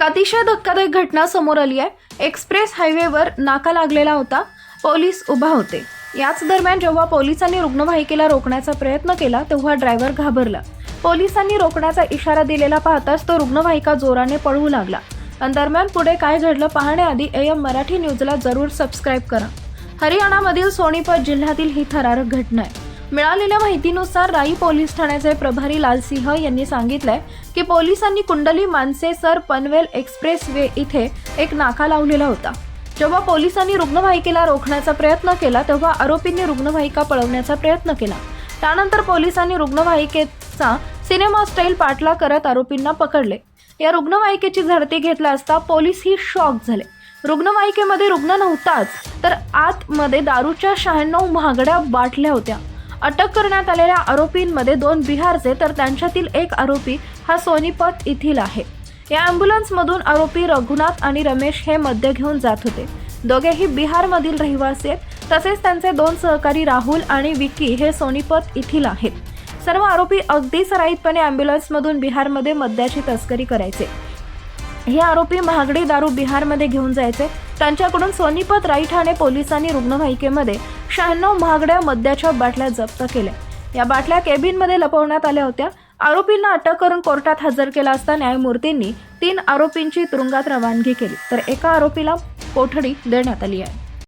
एक अतिशय धक्कादायक घटना समोर आली आहे. एक्सप्रेस हायवेवर नाका लागलेला होता. पोलीस उभा होते. याच दरम्यान जेव्हा पोलिसांनी रुग्णवाहिकेला रोखण्याचा प्रयत्न केला तेव्हा ड्रायव्हर घाबरला. पोलिसांनी रोखण्याचा इशारा दिलेला पाहताच तो रुग्णवाहिका जोराने पळवू लागला. आणि दरम्यान पुढे काय घडलं पाहण्याआधी एम मराठी न्यूजला जरूर सबस्क्राईब करा. हरियाणामधील सोनीपत जिल्ह्यातील ही थरारक घटना आहे. मिळालेल्या माहितीनुसार राई पोलीस ठाण्याचे प्रभारी लालसिंह यांनी सांगितलंय की पोलिसांनी कुंडली मानसे सर पनवेल एक्सप्रेस वे इथे एक नाका लावलेला होता. जेव्हा पोलिसांनी रुग्णवाहिकेला रोखण्याचा प्रयत्न केला तेव्हा आरोपींनी रुग्णवाहिका पळवण्याचा प्रयत्न केला. त्यानंतर पोलिसांनी रुग्णवाहिकेचा सिनेमा स्टाईल पाठला करत आरोपींना पकडले. या रुग्णवाहिकेची झडती घेतला असता पोलीस ही शॉक झाले. रुग्णवाहिकेमध्ये रुग्ण नव्हताच तर आतमध्ये दारूच्या शहाण्णव महागड्या बाटल्या होत्या. अटक करण्यात आलेल्या आरोपींमध्ये दोन बिहारचे तर त्यांच्यातील एक आरोपी हा सोनीपत येथील आहे. या अँब्युलन्समधून आरोपी रघुनाथ आणि रमेश हे मद्य घेऊन जात होते. दोघेही बिहारमधील रहिवासी आहेत. तसेच त्यांचे दोन सहकारी राहुल आणि विकी हे सोनीपत येथील आहेत. सर्व आरोपी अगदी सराईतपणे अँब्युलन्समधून बिहारमध्ये मद्याची तस्करी करायचे. हे आरोपी महागडी दारू बिहारमध्ये घेऊन जायचे. त्यांच्याकडून सोनीपत राई ठाणे पोलिसांनी रुग्णवाहिकेमध्ये शहाण्णव महागड्या मद्याच्या बाटल्या जप्त केल्या. या बाटल्या केबिनमध्ये लपवण्यात आल्या होत्या. आरोपींना अटक करून कोर्टात हजर केला असता न्यायमूर्तींनी तीन आरोपींची तुरुंगात रवानगी केली. तर एका आरोपीला कोठडी देण्यात आली आहे.